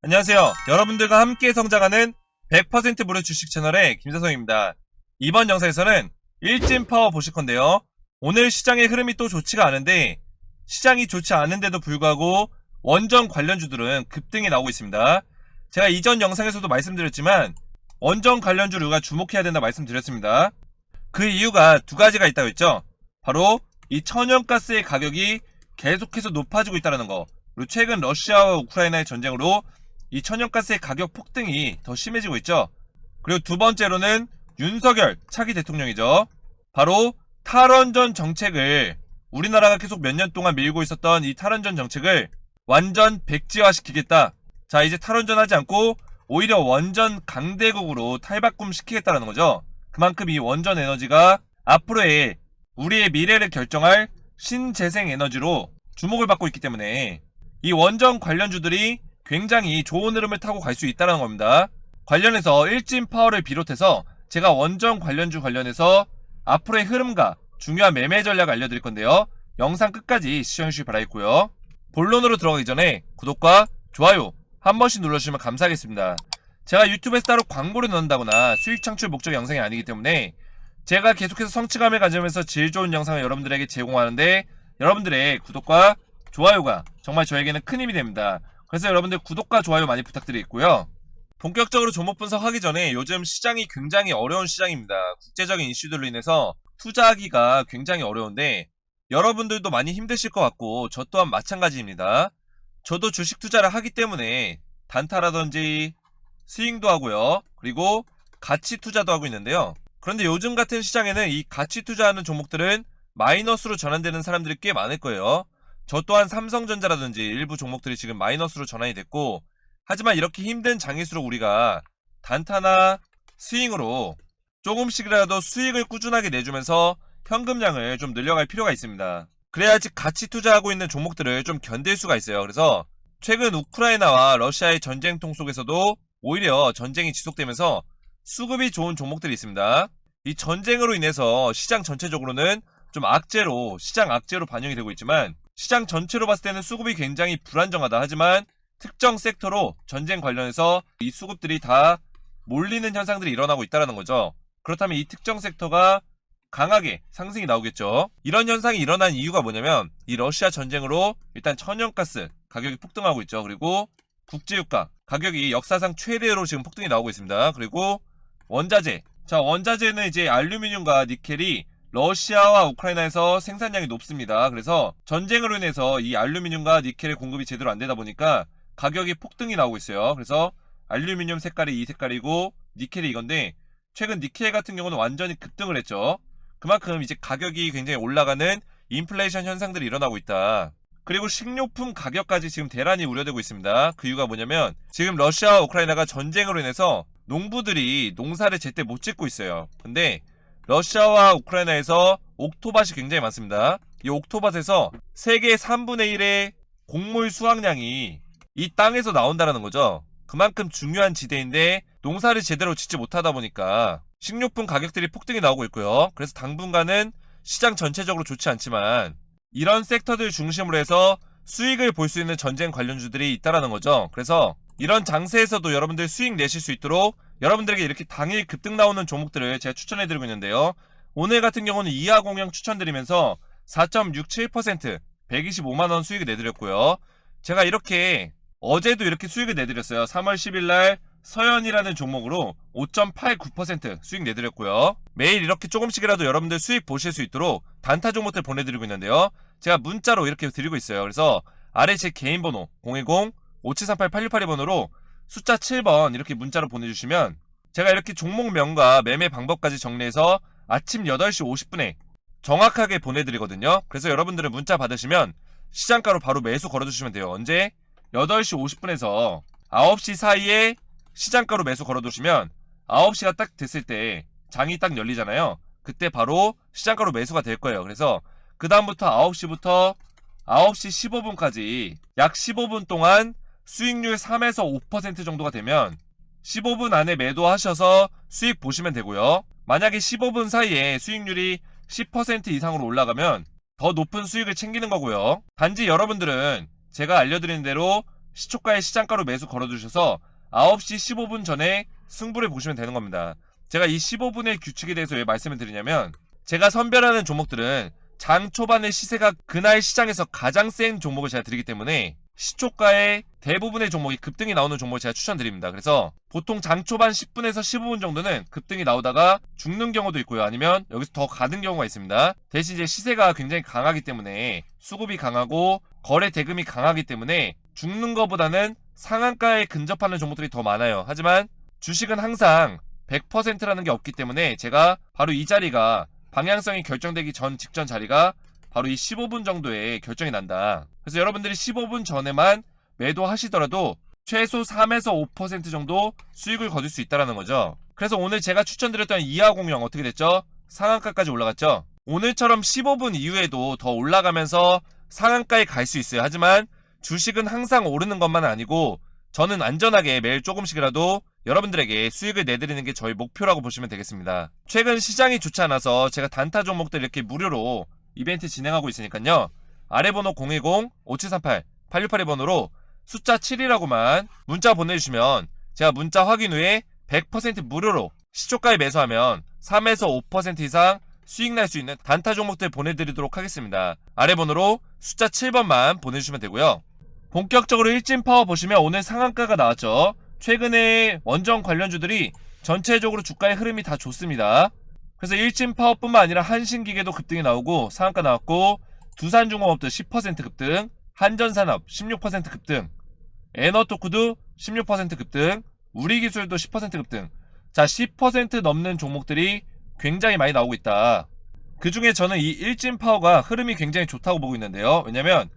안녕하세요. 여러분들과 함께 성장하는 100% 무료 주식 채널의 김사성입니다. 이번 영상에서는 일진 파워 보실 건데요. 오늘 시장의 흐름이 또 좋지가 않은데 시장이 좋지 않은데도 불구하고 원전 관련주들은 급등이 나오고 있습니다. 제가 이전 영상에서도 말씀드렸지만 원전 관련주류가 주목해야 된다 말씀드렸습니다. 그 이유가 두 가지가 있다고 했죠. 바로 이 천연가스의 가격이 계속해서 높아지고 있다는 거. 그리고 최근 러시아와 우크라이나의 전쟁으로 이 천연가스의 가격 폭등이 더 심해지고 있죠. 그리고 두 번째로는 윤석열 차기 대통령이죠. 바로 탈원전 정책을 우리나라가 계속 몇 년 동안 밀고 있었던 이 탈원전 정책을 완전 백지화시키겠다. 자, 이제 탈원전 하지 않고 오히려 원전 강대국으로 탈바꿈 시키겠다라는 거죠. 그만큼 이 원전 에너지가 앞으로의 우리의 미래를 결정할 신재생 에너지로 주목을 받고 있기 때문에 이 원전 관련주들이 굉장히 좋은 흐름을 타고 갈 수 있다는 겁니다. 관련해서 일진 파워를 비롯해서 제가 원전 관련주 관련해서 앞으로의 흐름과 중요한 매매 전략 알려드릴 건데요. 영상 끝까지 시청해주시기 바라겠고요. 본론으로 들어가기 전에 구독과 좋아요 한 번씩 눌러주시면 감사하겠습니다. 제가 유튜브에서 따로 광고를 넣는다거나 수익 창출 목적 영상이 아니기 때문에 제가 계속해서 성취감을 가지면서 질 좋은 영상을 여러분들에게 제공하는데 여러분들의 구독과 좋아요가 정말 저에게는 큰 힘이 됩니다. 그래서 여러분들 구독과 좋아요 많이 부탁드리겠고요. 본격적으로 종목 분석하기 전에 요즘 시장이 굉장히 어려운 시장입니다. 국제적인 이슈들로 인해서 투자하기가 굉장히 어려운데 여러분들도 많이 힘드실 것 같고 저 또한 마찬가지입니다. 저도 주식 투자를 하기 때문에 단타라든지 스윙도 하고요. 그리고 가치 투자도 하고 있는데요. 그런데 요즘 같은 시장에는 이 가치 투자하는 종목들은 마이너스로 전환되는 사람들이 꽤 많을 거예요. 저 또한 삼성전자라든지 일부 종목들이 지금 마이너스로 전환이 됐고 하지만 이렇게 힘든 장일수록 우리가 단타나 스윙으로 조금씩이라도 수익을 꾸준하게 내주면서 현금량을 좀 늘려갈 필요가 있습니다. 그래야지 같이 투자하고 있는 종목들을 좀 견딜 수가 있어요. 그래서 최근 우크라이나와 러시아의 전쟁통 속에서도 오히려 전쟁이 지속되면서 수급이 좋은 종목들이 있습니다. 이 전쟁으로 인해서 시장 전체적으로는 좀 악재로 시장 악재로 반영이 되고 있지만 시장 전체로 봤을 때는 수급이 굉장히 불안정하다 하지만 특정 섹터로 전쟁 관련해서 이 수급들이 다 몰리는 현상들이 일어나고 있다는 거죠. 그렇다면 이 특정 섹터가 강하게 상승이 나오겠죠. 이런 현상이 일어난 이유가 뭐냐면 이 러시아 전쟁으로 일단 천연가스 가격이 폭등하고 있죠. 그리고 국제유가 가격이 역사상 최대로 지금 폭등이 나오고 있습니다. 그리고 원자재 자 원자재는 이제 알루미늄과 니켈이 러시아와 우크라이나에서 생산량이 높습니다. 그래서 전쟁으로 인해서 이 알루미늄과 니켈의 공급이 제대로 안 되다 보니까 가격이 폭등이 나오고 있어요. 그래서 알루미늄 색깔이 이 색깔이고 니켈이 이건데 최근 니켈 같은 경우는 완전히 급등을 했죠. 그만큼 이제 가격이 굉장히 올라가는 인플레이션 현상들이 일어나고 있다. 그리고 식료품 가격까지 지금 대란이 우려되고 있습니다. 그 이유가 뭐냐면 지금 러시아와 우크라이나가 전쟁으로 인해서 농부들이 농사를 제때 못 짓고 있어요. 근데 러시아와 우크라이나에서 옥토밭이 굉장히 많습니다. 이 옥토밭에서 세계 3분의 1의 곡물 수확량이 이 땅에서 나온다는 거죠. 그만큼 중요한 지대인데 농사를 제대로 짓지 못하다 보니까 식료품 가격들이 폭등이 나오고 있고요. 그래서 당분간은 시장 전체적으로 좋지 않지만 이런 섹터들 중심으로 해서 수익을 볼 수 있는 전쟁 관련주들이 있다라는 거죠. 그래서 이런 장세에서도 여러분들 수익 내실 수 있도록 여러분들에게 이렇게 당일 급등 나오는 종목들을 제가 추천해드리고 있는데요. 오늘 같은 경우는 이하 공영 추천드리면서 4.67% 125만원 수익을 내드렸고요. 제가 이렇게 어제도 이렇게 수익을 내드렸어요. 3월 10일 날 서현이라는 종목으로 5.89% 수익 내드렸고요. 매일 이렇게 조금씩이라도 여러분들 수익 보실 수 있도록 단타 종목들 보내드리고 있는데요. 제가 문자로 이렇게 드리고 있어요. 그래서 아래 제 개인 번호 010-5738-8682번으로 숫자 7번 이렇게 문자로 보내주시면 제가 이렇게 종목명과 매매 방법까지 정리해서 아침 8시 50분에 정확하게 보내드리거든요. 그래서 여러분들은 문자 받으시면 시장가로 바로 매수 걸어주시면 돼요. 언제? 8시 50분에서 9시 사이에 시장가로 매수 걸어두시면 9시가 딱 됐을 때 장이 딱 열리잖아요. 그때 바로 시장가로 매수가 될 거예요. 그래서 그 다음부터 9시부터 9시 15분까지 약 15분 동안 수익률 3에서 5% 정도가 되면 15분 안에 매도하셔서 수익 보시면 되고요. 만약에 15분 사이에 수익률이 10% 이상으로 올라가면 더 높은 수익을 챙기는 거고요. 단지 여러분들은 제가 알려드리는 대로 시초가의 시장가로 매수 걸어두셔서 9시 15분 전에 승부를 보시면 되는 겁니다. 제가 이 15분의 규칙에 대해서 왜 말씀을 드리냐면 제가 선별하는 종목들은 장 초반의 시세가 그날 시장에서 가장 센 종목을 제가 드리기 때문에 시초가의 대부분의 종목이 급등이 나오는 종목을 제가 추천드립니다. 그래서 보통 장 초반 10분에서 15분 정도는 급등이 나오다가 죽는 경우도 있고요. 아니면 여기서 더 가는 경우가 있습니다. 대신 이제 시세가 굉장히 강하기 때문에 수급이 강하고 거래 대금이 강하기 때문에 죽는 것보다는 상한가에 근접하는 종목들이 더 많아요. 하지만 주식은 항상 100%라는 게 없기 때문에 제가 바로 이 자리가 방향성이 결정되기 전 직전 자리가 바로 이 15분 정도에 결정이 난다. 그래서 여러분들이 15분 전에만 매도하시더라도 최소 3에서 5% 정도 수익을 거둘 수 있다는 거죠. 그래서 오늘 제가 추천드렸던 이하 공영 어떻게 됐죠? 상한가까지 올라갔죠? 오늘처럼 15분 이후에도 더 올라가면서 상한가에 갈 수 있어요. 하지만 주식은 항상 오르는 것만 아니고 저는 안전하게 매일 조금씩이라도 여러분들에게 수익을 내드리는 게 저희 목표라고 보시면 되겠습니다. 최근 시장이 좋지 않아서 제가 단타 종목들 이렇게 무료로 이벤트 진행하고 있으니까요. 아래 번호 010-5738-8682번호로 숫자 7이라고만 문자 보내주시면 제가 문자 확인 후에 100% 무료로 시초가에 매수하면 3에서 5% 이상 수익 날 수 있는 단타 종목들 보내드리도록 하겠습니다. 아래 번호로 숫자 7번만 보내주시면 되고요. 본격적으로 일진 파워 보시면 오늘 상한가가 나왔죠. 최근에 원전 관련주들이 전체적으로 주가의 흐름이 다 좋습니다. 그래서 일진 파워뿐만 아니라 한신기계도 급등이 나오고 상한가 나왔고 두산중공업도 10% 급등, 한전산업 16% 급등, 에너토크도 16% 급등, 우리기술도 10% 급등. 자, 10% 넘는 종목들이 굉장히 많이 나오고 있다. 그 중에 저는 이 일진 파워가 흐름이 굉장히 좋다고 보고 있는데요. 왜냐면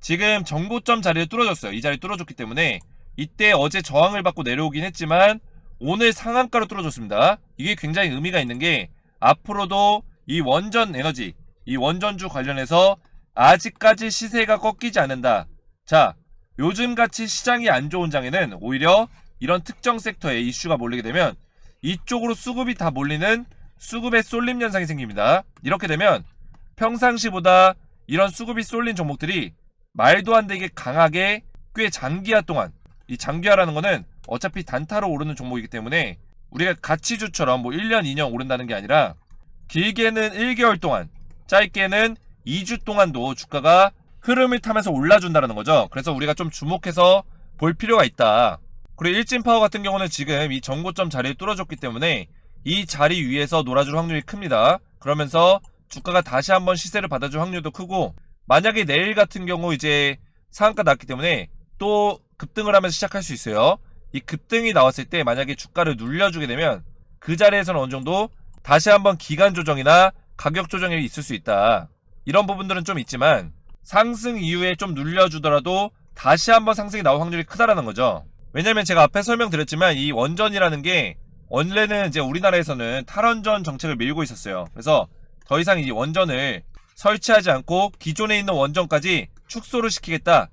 지금 정고점 자리를 뚫어줬어요. 이 자리 뚫어줬기 때문에 이때 어제 저항을 받고 내려오긴 했지만 오늘 상한가로 뚫어줬습니다. 이게 굉장히 의미가 있는 게 앞으로도 이 원전 에너지, 이 원전주 관련해서 아직까지 시세가 꺾이지 않는다. 자, 요즘 같이 시장이 안 좋은 장에는 오히려 이런 특정 섹터에 이슈가 몰리게 되면 이쪽으로 수급이 다 몰리는 수급의 쏠림 현상이 생깁니다. 이렇게 되면 평상시보다 이런 수급이 쏠린 종목들이 말도 안 되게 강하게 꽤 장기화 동안 이 장기화라는 거는 어차피 단타로 오르는 종목이기 때문에 우리가 가치주처럼 뭐 1년, 2년 오른다는 게 아니라 길게는 1개월 동안, 짧게는 2주 동안도 주가가 흐름을 타면서 올라준다는 거죠. 그래서 우리가 좀 주목해서 볼 필요가 있다. 그리고 일진 파워 같은 경우는 지금 이 정고점 자리를 뚫어줬기 때문에 이 자리 위에서 놀아줄 확률이 큽니다. 그러면서 주가가 다시 한번 시세를 받아줄 확률도 크고 만약에 내일 같은 경우 이제 상한가 났기 때문에 또 급등을 하면서 시작할 수 있어요. 이 급등이 나왔을 때 만약에 주가를 눌려주게 되면 그 자리에서는 어느 정도 다시 한번 기간 조정이나 가격 조정이 있을 수 있다. 이런 부분들은 좀 있지만 상승 이후에 좀 눌려주더라도 다시 한번 상승이 나올 확률이 크다라는 거죠. 왜냐면 제가 앞에 설명드렸지만 이 원전이라는 게 원래는 이제 우리나라에서는 탈원전 정책을 밀고 있었어요. 그래서 더 이상 이 원전을 설치하지 않고 기존에 있는 원전까지 축소를 시키겠다.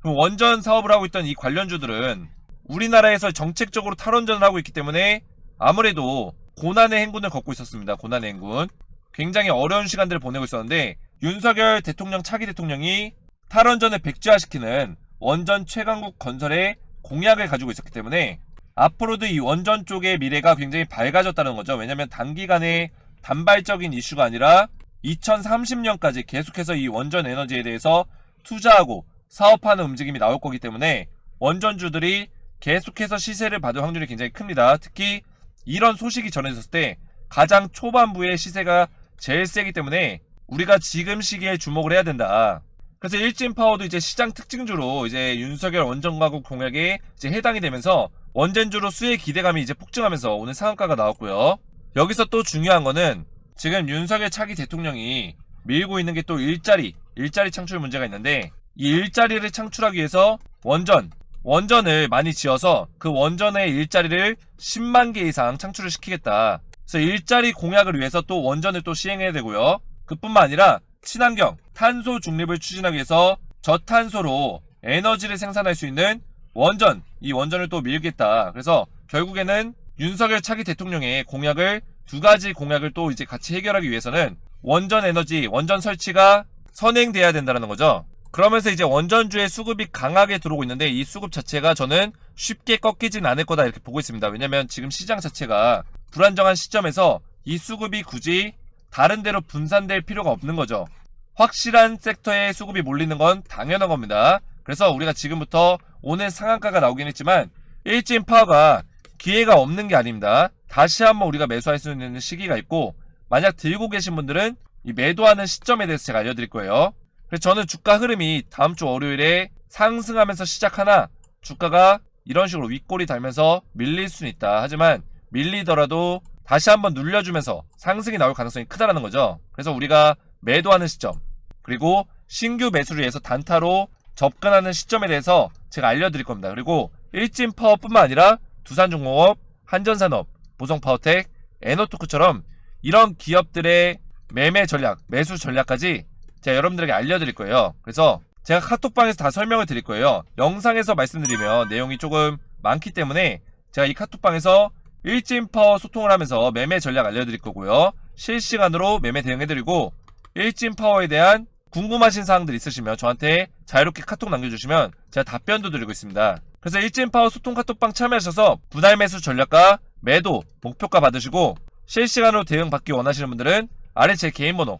그럼 원전 사업을 하고 있던 이 관련주들은 우리나라에서 정책적으로 탈원전을 하고 있기 때문에 아무래도 고난의 행군을 걷고 있었습니다. 고난의 행군. 굉장히 어려운 시간들을 보내고 있었는데 윤석열 대통령 차기 대통령이 탈원전을 백지화시키는 원전 최강국 건설에 공약을 가지고 있었기 때문에 앞으로도 이 원전 쪽의 미래가 굉장히 밝아졌다는 거죠. 왜냐하면 단기간에 단발적인 이슈가 아니라 2030년까지 계속해서 이 원전 에너지에 대해서 투자하고 사업하는 움직임이 나올 거기 때문에 원전주들이 계속해서 시세를 받을 확률이 굉장히 큽니다. 특히 이런 소식이 전해졌을 때 가장 초반부의 시세가 제일 세기 때문에 우리가 지금 시기에 주목을 해야 된다. 그래서 일진 파워도 이제 시장 특징주로 이제 윤석열 원전가국 공약에 이제 해당이 되면서 원전주로 수혜 기대감이 이제 폭증하면서 오늘 상한가가 나왔고요. 여기서 또 중요한 거는 지금 윤석열 차기 대통령이 밀고 있는 게 또 일자리, 일자리 창출 문제가 있는데 이 일자리를 창출하기 위해서 원전, 원전을 많이 지어서 그 원전의 일자리를 10만 개 이상 창출을 시키겠다. 그래서 일자리 공약을 위해서 또 원전을 또 시행해야 되고요. 그뿐만 아니라 친환경, 탄소 중립을 추진하기 위해서 저탄소로 에너지를 생산할 수 있는 원전, 이 원전을 또 밀겠다. 그래서 결국에는 윤석열 차기 대통령의 공약을 두 가지 공약을 또 이제 같이 해결하기 위해서는 원전 에너지, 원전 설치가 선행돼야 된다는 거죠. 그러면서 이제 원전주의 수급이 강하게 들어오고 있는데 이 수급 자체가 저는 쉽게 꺾이진 않을 거다 이렇게 보고 있습니다. 왜냐면 지금 시장 자체가 불안정한 시점에서 이 수급이 굳이 다른 데로 분산될 필요가 없는 거죠. 확실한 섹터에 수급이 몰리는 건 당연한 겁니다. 그래서 우리가 지금부터 오늘 상한가가 나오긴 했지만 일진 파워가 기회가 없는 게 아닙니다. 다시 한번 우리가 매수할 수 있는 시기가 있고 만약 들고 계신 분들은 이 매도하는 시점에 대해서 제가 알려드릴 거예요. 그래서 저는 주가 흐름이 다음 주 월요일에 상승하면서 시작하나 주가가 이런 식으로 윗골이 달면서 밀릴 수는 있다. 하지만 밀리더라도 다시 한번 눌려주면서 상승이 나올 가능성이 크다라는 거죠. 그래서 우리가 매도하는 시점 그리고 신규 매수를 위해서 단타로 접근하는 시점에 대해서 제가 알려드릴 겁니다. 그리고 일진 파워뿐만 아니라 두산중공업, 한전산업, 보성파워텍, 에너토크처럼 이런 기업들의 매매 전략, 매수 전략까지 제가 여러분들에게 알려드릴 거예요. 그래서 제가 카톡방에서 다 설명을 드릴 거예요. 영상에서 말씀드리면 내용이 조금 많기 때문에 제가 이 카톡방에서 일진 파워 소통을 하면서 매매 전략 알려드릴 거고요. 실시간으로 매매 대응해드리고 일진 파워에 대한 궁금하신 사항들 있으시면 저한테 자유롭게 카톡 남겨주시면 제가 답변도 드리고 있습니다. 그래서 일진 파워 소통 카톡방 참여하셔서 분할 매수 전략과 매도 목표가 받으시고 실시간으로 대응 받기 원하시는 분들은 아래 제 개인 번호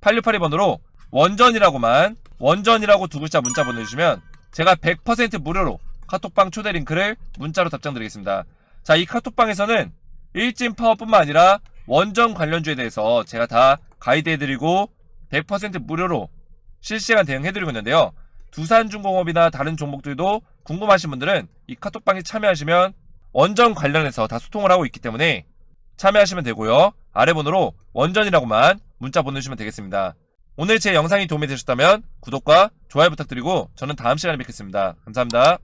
010-5738-8682번으로 원전이라고만 원전이라고 두 글자 문자 보내주시면 제가 100% 무료로 카톡방 초대 링크를 문자로 답장 드리겠습니다. 자, 이 카톡방에서는 일진 파워뿐만 아니라 원전 관련주에 대해서 제가 다 가이드해드리고 100% 무료로 실시간 대응해드리고 있는데요. 두산중공업이나 다른 종목들도 궁금하신 분들은 이 카톡방에 참여하시면 원전 관련해서 다 소통을 하고 있기 때문에 참여하시면 되고요. 아래 번호로 원전이라고만 문자 보내주시면 되겠습니다. 오늘 제 영상이 도움이 되셨다면 구독과 좋아요 부탁드리고 저는 다음 시간에 뵙겠습니다. 감사합니다.